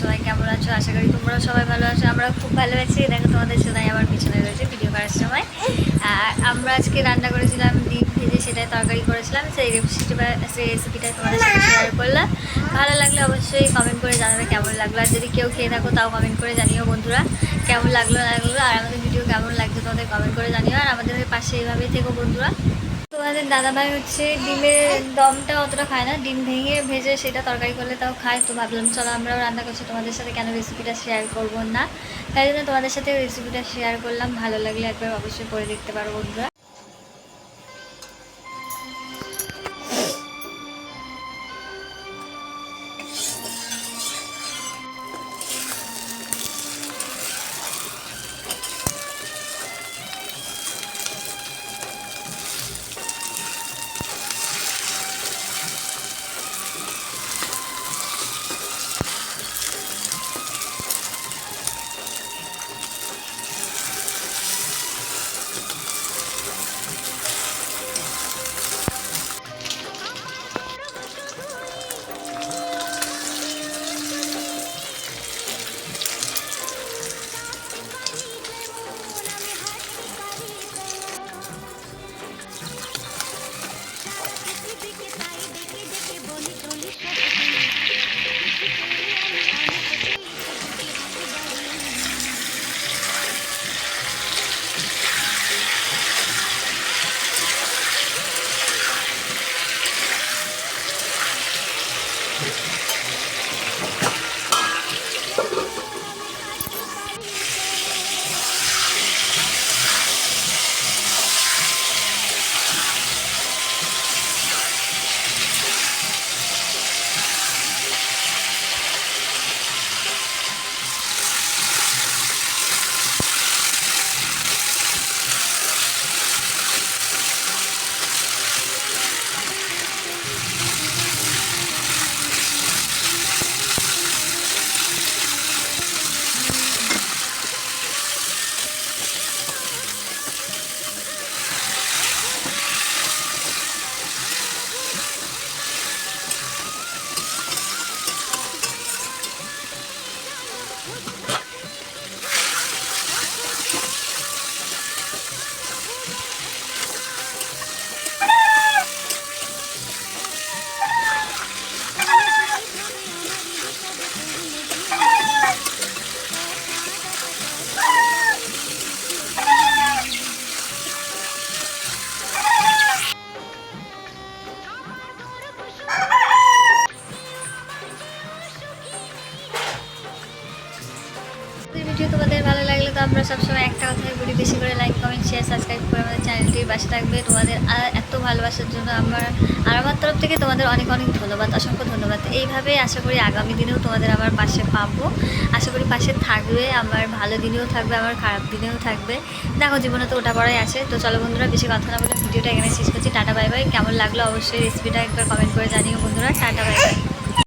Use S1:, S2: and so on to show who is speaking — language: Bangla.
S1: সবাই কেমন আছো? আশা করি তোমরাও সবাই ভালো আছো। আমরা খুব ভালো আছি। দেখো, তোমাদের সোনাই আমার পিছনে রয়েছে, ভিডিও করার সময়। আর আমরা আজকে রান্না করেছিলাম ডিম ভেজে, সেটাই তরকারি করেছিলাম। সেই রেসিপিটা সেই রেসিপিটাই তোমাদের সাথে শেয়ার করলাম। ভালো লাগলে অবশ্যই কমেন্ট করে জানাবে কেমন লাগল। আর যদি কেউ খেয়ে থাকো, তাও কমেন্ট করে জানিও বন্ধুরা, কেমন লাগল না লাগল। আর আমাদের ভিডিও কেমন লাগছে, তোমাদের কমেন্ট করে জানিও। আর আমাদের পাশে এভাবে থেকো বন্ধুরা। তোমাদের দাদাভাই হচ্ছে ডিমের দমটা অতটা খায় না, ডিম ভেঙে ভেজে সেটা তরকারি করলে তাও খায়। তো ভাবলাম, চলো আমরাও রান্না করছি, তোমাদের সাথে কেন রেসিপিটা শেয়ার করব না। তাই জন্য তোমাদের সাথে রেসিপিটা শেয়ার করলাম, ভালো লাগলে একবার অবশ্যই করে দেখতে পারো বন্ধুরা। Thank you. আমাদের ভিডিও তোমাদের ভালো লাগলে তো আমরা সবসময় একটা কথাই বলি বেশি করে লাইক কমেন্ট শেয়ার সাবস্ক্রাইব করে আমাদের চ্যানেলটির পাশে থাকবে। তোমাদের এত ভালোবাসার জন্য আমার আর আমার তরফ থেকে তোমাদের অনেক অনেক ধন্যবাদ, অসংখ্য ধন্যবাদ। এইভাবে আশা করি আগামী দিনেও তোমাদের আমার পাশে পাবো। আশা করি পাশে থাকবে, আমার ভালো দিনেও থাকবে, আমার খারাপ দিনেও থাকবে। দেখো, জীবনে তো ওটা পড়াই আছে। তো চলো বন্ধুরা, বেশি কথা না বলে ভিডিওটা এখানে শেষ করছি। টাটা বাই বাই কেমন লাগল অবশ্যই রেসিপিটা একবার কমেন্ট করে জানিও বন্ধুরা। Tata bye bye